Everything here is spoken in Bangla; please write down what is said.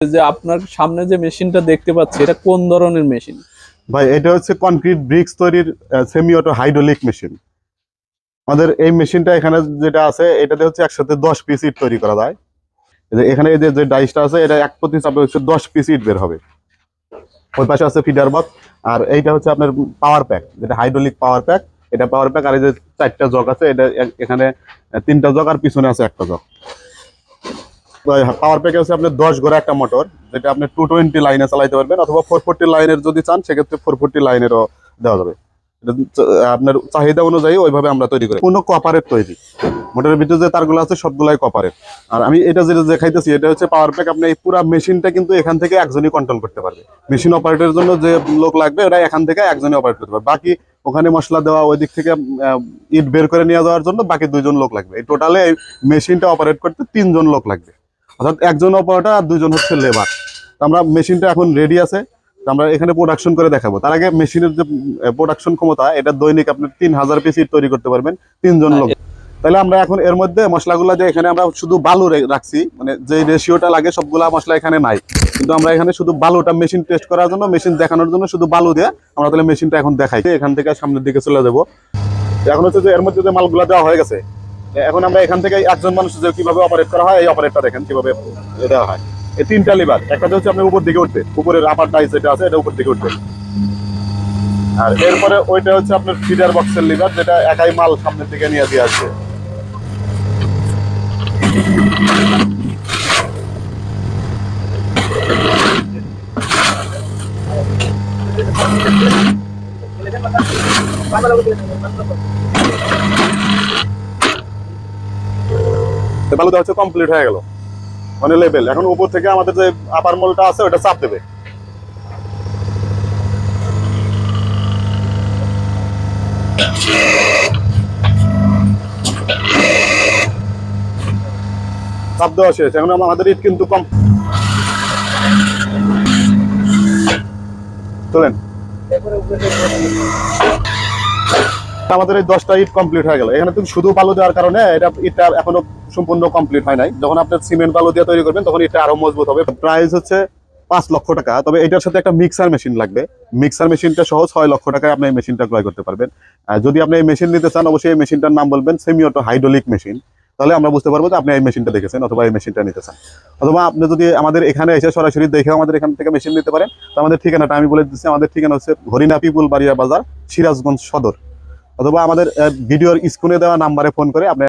যে আপনার সামনে যে মেশিনটা দেখতে পাচ্ছি, এটা কোন ধরনের মেশিন? ভাই, এটা হচ্ছে কনক্রিট ব্রিক্স তৈরির সেমি অটো হাইড্রোলিক মেশিন আমাদের এই মেশিনটা এখানে যেটা আছে, এটাতে হচ্ছে একসাথে দশ পিস ইট তৈরি করা যায়। এখানে এই যে ডাইসটা আছে, এটা এক প্রতি চাপে হচ্ছে দশ পিস ইট বের হবে। ওই পাশে আছে ফিডার বক্স আর এইটা হচ্ছে আপনার পাওয়ার প্যাক যেটা হাইড্রোলিক পাওয়ার প্যাক এটা পাওয়ার প্যাক আর এই যে চারটা জগ আছে, এটা এখানে তিনটা জগ, আর পিছনে আছে একটা জগ। পাওয়ার প্যাকে হচ্ছে আপনার দশ গোড়া একটা মোটর যেটা আপনি টু টোয়েন্টি লাইনে চালাইতে পারবেন অথবা ফোর ফোরটি লাইনের যদি চান, সেক্ষেত্রে ফোর ফোরটি লাইনেরও দেওয়া যাবে। আপনার চাহিদা অনুযায়ী ওইভাবে আমরা তৈরি করি। কোনো কপারের তৈরি। মোটরের ভিতরে যে তারগুলো আছে, সবগুলাই কপারের আর আমি এটা যেটা দেখাইতেছি, এটা হচ্ছে পাওয়ার প্যাক আপনি এই পুরো মেশিনটা কিন্তু এখান থেকে একজনই কন্ট্রোল করতে পারবে। মেশিন অপারেটরের জন্য যে লোক লাগবে, ওরা এখান থেকে একজনই অপারেট করতে পারবে। বাকি ওখানে মশলা দেওয়া, ওই দিক থেকে ইট বের করে নিয়ে যাওয়ার জন্য বাকি দুইজন লোক লাগবে। এই টোটালে এই মেশিনটা অপারেট করতে তিনজন লোক লাগবে। অর্থাৎ একজন অপারেটর আর দুইজন হচ্ছে লেবার আমরা মেশিনটা এখন রেডি আছে। আমরা এখানে প্রোডাকশন করে দেখাবো। তার আগে মেশিনের যে প্রোডাকশন ক্ষমতা, এটা দৈনিক আপনি তিন হাজার পিস তৈরি করতে পারবেন তিনজন লোক। তাহলে আমরা এখন এর মধ্যে মশলাগুলো যে এখানে আমরা শুধু বালু রাখছি মানে যে রেশিওটা লাগে সবগুলা মশলা এখানে নাই। কিন্তু আমরা এখানে শুধু বালুটা মেশিন টেস্ট করার জন্য মেশিন দেখানোর জন্য শুধু বালু দিয়ে আমরা তাহলে মেশিনটা এখন দেখাই। এখান থেকে সামনের দিকে চলে যাব। এখন হচ্ছে যে এর মধ্যে যে মালগুলা দেওয়া হয়ে গেছে এখন আমরা এখান থেকে একজন মানুষ যে কীভাবে অপারেট করা হয়, এই অপারেটটা দেখেন কীভাবে দেওয়া হয়। এই তিনটা লিভার একটা হচ্ছে আপনার উপর দিকে উঠবে উপরের আপার ডাইস যেটা আছে, এটা উপর দিকে উঠবে আর এরপরে ওইটা হচ্ছে আপনার ফিডার বক্সের লিভার যেটা একাই মাল সামনের দিকে নিয়ে দিয়ে আসবে। তো বালু দেওয়া হচ্ছে কমপ্লিট হয়ে গেল। মানে লেভেল এখন উপর থেকে আমাদের যে আপার মলটা আছে, ওটা চাপ দেবে। চাপ দেওয়া শেষ। এখন আমাদের ইট কিন্তু কম। চলেন। আমাদের এই দশটা ইট কমপ্লিট হয়ে গেল। এখানে তুমি শুধু বালু দেওয়ার কারণে এটা ইটটা এখনও সম্পূর্ণ কমপ্লিট হয় নাই। যখন আপনি সিমেন্ট বালু দিয়ে তৈরি করবেন, তখন এটা আরও মজবুত হবে। প্রাইস হচ্ছে পাঁচ লক্ষ টাকা। তবে এটার সাথে একটা মিক্সার মেশিন লাগবে। মিক্সার মেশিনটা সহ ছয় লক্ষ টাকায় আপনি এই মেশিনটা ক্রয় করতে পারবেন। যদি আপনি এই মেশিন নিতে চান, অবশ্যই এই মেশিনটার নাম বলবেন সেমি অটো হাইড্রোলিক মেশিন তাহলে আমরা বুঝতে পারব যে আপনি এই মেশিনটা দেখেছেন অথবা এই মেশিনটা নিতে চান। অথবা আপনি যদি আমাদের এখানে এসে সরাসরি দেখে আমাদের এখান থেকে মেশিন নিতে পারেন, তো আমাদের ঠিকানাটা আমি বলে দিচ্ছি। আমাদের ঠিকানা হচ্ছে হরিণা পিপুল বাজার, সিরাজগঞ্জ সদর। অথবা আমাদের ভিডিওর স্ক্রিনে দেওয়া নাম্বারে ফোন করে আপনি